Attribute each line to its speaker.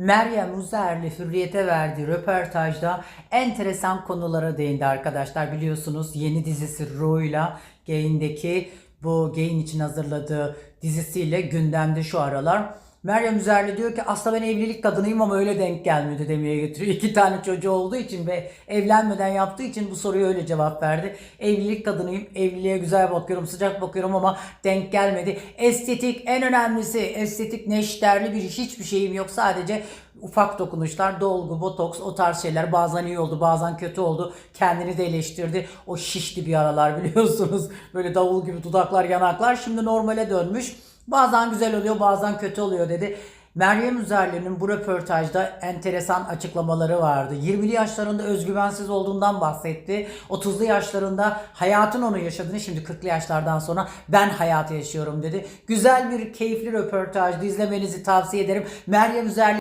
Speaker 1: Meryem Uzerli Hürriyet'e verdiği röportajda enteresan konulara değindi arkadaşlar. Biliyorsunuz yeni dizisi Ru'yla Gain'deki bu Gain için hazırladığı dizisiyle gündemde şu aralar. Meryem Üzerli diyor ki aslında ben evlilik kadınıyım ama öyle denk gelmedi demeye getiriyor. İki tane çocuğu olduğu için ve evlenmeden yaptığı için bu soruya öyle cevap verdi. Evlilik kadınıyım, evliliğe güzel bakıyorum, sıcak bakıyorum ama denk gelmedi. Estetik en önemlisi, estetik neşterli bir hiçbir şeyim yok. Sadece ufak dokunuşlar, dolgu, botoks o tarz şeyler bazen iyi oldu, bazen kötü oldu. Kendini de eleştirdi. O şişti bir aralar biliyorsunuz. Böyle davul gibi dudaklar, yanaklar şimdi normale dönmüş. Bazen güzel oluyor, bazen kötü oluyor dedi. Meryem Üzerli'nin bu röportajda enteresan açıklamaları vardı. 20'li yaşlarında özgüvensiz olduğundan bahsetti. 30'lu yaşlarında hayatın onu yaşadığını şimdi 40'lı yaşlardan sonra ben hayatı yaşıyorum dedi. Güzel bir keyifli röportajdı. İzlemenizi tavsiye ederim. Meryem Üzerli